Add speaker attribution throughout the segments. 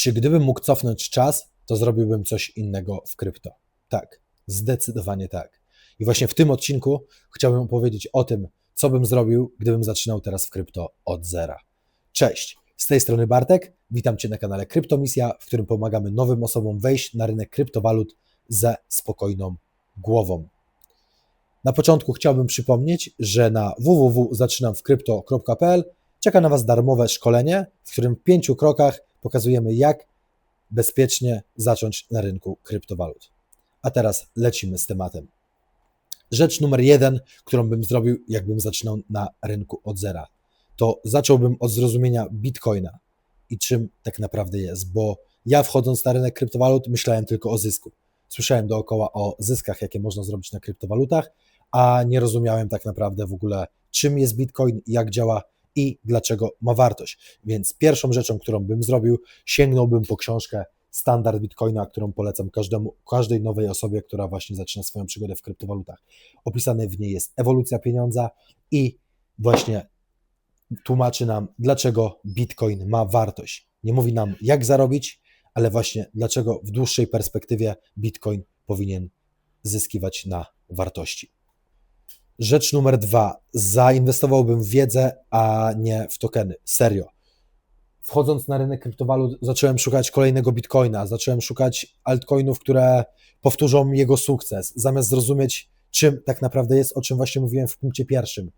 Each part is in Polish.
Speaker 1: Czy gdybym mógł cofnąć czas, to zrobiłbym coś innego w krypto? Tak, zdecydowanie tak. I właśnie w tym odcinku chciałbym opowiedzieć o tym, co bym zrobił, gdybym zaczynał teraz w krypto od zera. Cześć, z tej strony Bartek, witam Cię na kanale Kryptomisja, w którym pomagamy nowym osobom wejść na rynek kryptowalut ze spokojną głową. Na początku chciałbym przypomnieć, że na www.zaczynamwkrypto.pl czeka na Was darmowe szkolenie, w którym w pięciu krokach pokazujemy, jak bezpiecznie zacząć na rynku kryptowalut. A teraz lecimy z tematem. Rzecz numer jeden, którą bym zrobił, jakbym zaczynał na rynku od zera, to zacząłbym od zrozumienia bitcoina i czym tak naprawdę jest, bo ja wchodząc na rynek kryptowalut myślałem tylko o zysku. Słyszałem dookoła o zyskach, jakie można zrobić na kryptowalutach, a nie rozumiałem tak naprawdę w ogóle, czym jest bitcoin, jak działa i dlaczego ma wartość. Więc pierwszą rzeczą, którą bym zrobił, sięgnąłbym po książkę Standard Bitcoina, którą polecam każdemu, każdej nowej osobie, która właśnie zaczyna swoją przygodę w kryptowalutach. Opisane w niej jest ewolucja pieniądza i właśnie tłumaczy nam, dlaczego Bitcoin ma wartość. Nie mówi nam, jak zarobić, ale właśnie dlaczego w dłuższej perspektywie Bitcoin powinien zyskiwać na wartości. Rzecz numer dwa. Zainwestowałbym w wiedzę, a nie w tokeny. Serio. Wchodząc na rynek kryptowalut, zacząłem szukać kolejnego bitcoina, zacząłem szukać altcoinów, które powtórzą jego sukces, zamiast zrozumieć, czym tak naprawdę jest, o czym właśnie mówiłem w punkcie pierwszym.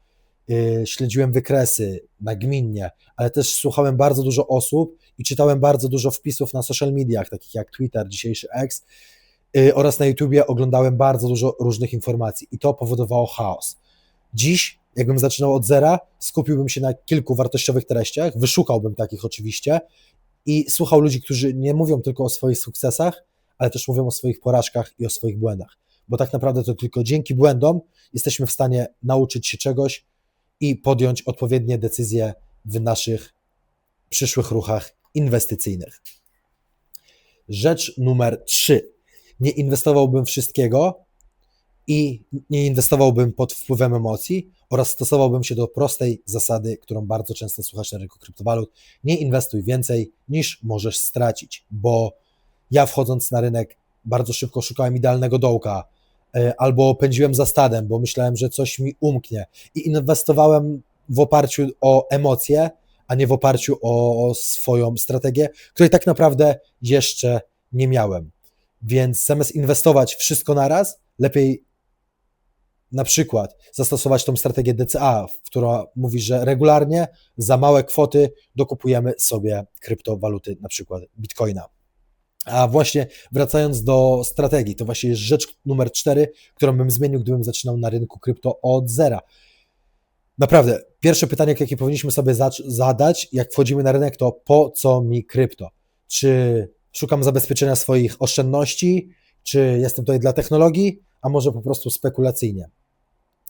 Speaker 1: Yy, śledziłem wykresy nagminnie, ale też słuchałem bardzo dużo osób i czytałem bardzo dużo wpisów na social mediach, takich jak Twitter, dzisiejszy X, oraz na YouTubie oglądałem bardzo dużo różnych informacji i to powodowało chaos. Dziś, jakbym zaczynał od zera, skupiłbym się na kilku wartościowych treściach, wyszukałbym takich oczywiście i słuchał ludzi, którzy nie mówią tylko o swoich sukcesach, ale też mówią o swoich porażkach i o swoich błędach. Bo tak naprawdę to tylko dzięki błędom jesteśmy w stanie nauczyć się czegoś i podjąć odpowiednie decyzje w naszych przyszłych ruchach inwestycyjnych. Rzecz numer trzy nie inwestowałbym wszystkiego i nie inwestowałbym pod wpływem emocji oraz stosowałbym się do prostej zasady, którą bardzo często słuchasz na rynku kryptowalut. Nie inwestuj więcej niż możesz stracić, bo ja wchodząc na rynek bardzo szybko szukałem idealnego dołka, e, albo pędziłem za stadem, bo myślałem, że coś mi umknie i inwestowałem w oparciu o emocje, a nie w oparciu o swoją strategię, której tak naprawdę jeszcze nie miałem. Więc zamiast inwestować wszystko naraz, lepiej na przykład zastosować tą strategię DCA, która mówi, że regularnie za małe kwoty dokupujemy sobie kryptowaluty, na przykład bitcoina. A właśnie wracając do strategii, to właśnie jest rzecz numer cztery, którą bym zmienił, gdybym zaczynał na rynku krypto od zera. Naprawdę, pierwsze pytanie, jakie powinniśmy sobie zadać, jak wchodzimy na rynek, to po co mi krypto? Czy szukam zabezpieczenia swoich oszczędności, czy jestem tutaj dla technologii, a może po prostu spekulacyjnie.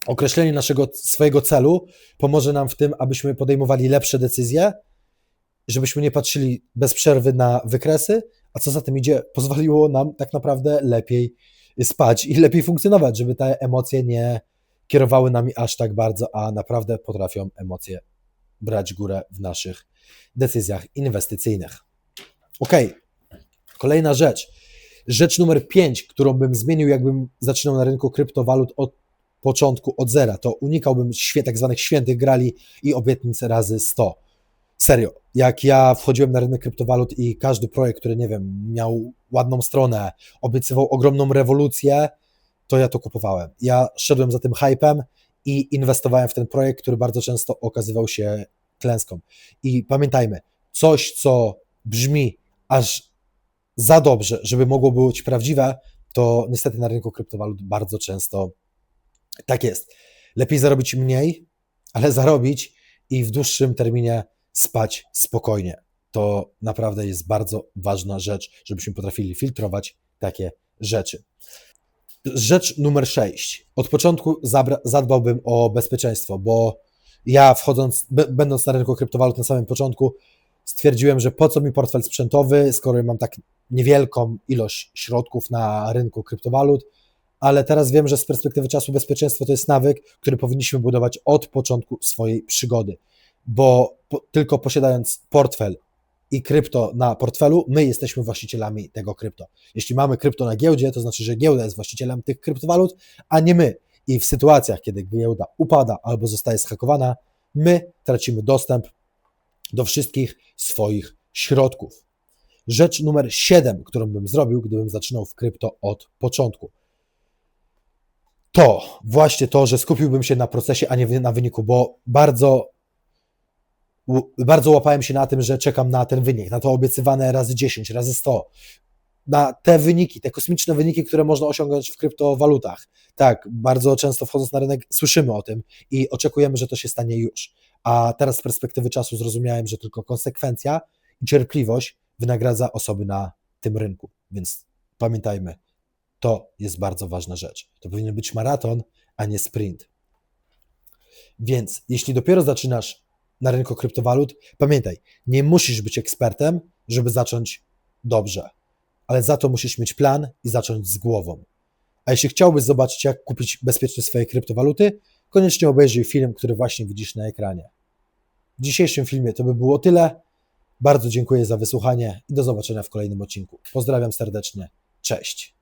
Speaker 1: Określenie naszego swojego celu pomoże nam w tym, abyśmy podejmowali lepsze decyzje, żebyśmy nie patrzyli bez przerwy na wykresy, a co za tym idzie, pozwoliło nam tak naprawdę lepiej spać i lepiej funkcjonować, żeby te emocje nie kierowały nami aż tak bardzo, a naprawdę potrafią emocje brać górę w naszych decyzjach inwestycyjnych. Ok, Kolejna rzecz. Rzecz numer 5, którą bym zmienił, jakbym zaczynał na rynku kryptowalut od początku, od zera, to unikałbym tak zwanych świętych grali i obietnic razy 100. Serio, jak ja wchodziłem na rynek kryptowalut i każdy projekt, który, nie wiem, miał ładną stronę, obiecywał ogromną rewolucję, to ja to kupowałem. Ja szedłem za tym hypem i inwestowałem w ten projekt, który bardzo często okazywał się klęską. I pamiętajmy, coś, co brzmi aż za dobrze, żeby mogło być prawdziwe, to niestety na rynku kryptowalut bardzo często tak jest. Lepiej zarobić mniej, ale zarobić i w dłuższym terminie spać spokojnie. To naprawdę jest bardzo ważna rzecz, żebyśmy potrafili filtrować takie rzeczy. Rzecz numer 6. Od początku zadbałbym o bezpieczeństwo, bo ja wchodząc, będąc na rynku kryptowalut na samym początku, stwierdziłem, że po co mi portfel sprzętowy, skoro mam tak niewielką ilość środków na rynku kryptowalut, ale teraz wiem, że z perspektywy czasu bezpieczeństwo to jest nawyk, który powinniśmy budować od początku swojej przygody, bo po, tylko posiadając portfel i krypto na portfelu, my jesteśmy właścicielami tego krypto. Jeśli mamy krypto na giełdzie, to znaczy, że giełda jest właścicielem tych kryptowalut, a nie my. I w sytuacjach, kiedy giełda upada albo zostaje zhakowana, my tracimy dostęp do wszystkich swoich środków. Rzecz numer 7, którą bym zrobił, gdybym zaczynał w krypto od początku. To właśnie to, że skupiłbym się na procesie, a nie na wyniku, bo bardzo, bardzo łapałem się na tym, że czekam na ten wynik, na to obiecywane razy 10, razy 100, na te wyniki, te kosmiczne wyniki, które można osiągnąć w kryptowalutach. Tak, bardzo często wchodząc na rynek słyszymy o tym i oczekujemy, że to się stanie już. A teraz z perspektywy czasu zrozumiałem, że tylko konsekwencja i cierpliwość wynagradza osoby na tym rynku. Więc pamiętajmy, to jest bardzo ważna rzecz. To powinien być maraton, a nie sprint. Więc jeśli dopiero zaczynasz na rynku kryptowalut, pamiętaj, nie musisz być ekspertem, żeby zacząć dobrze, ale za to musisz mieć plan i zacząć z głową. A jeśli chciałbyś zobaczyć, jak kupić bezpiecznie swoje kryptowaluty, koniecznie obejrzyj film, który właśnie widzisz na ekranie. W dzisiejszym filmie to by było tyle. Bardzo dziękuję za wysłuchanie i do zobaczenia w kolejnym odcinku. Pozdrawiam serdecznie. Cześć.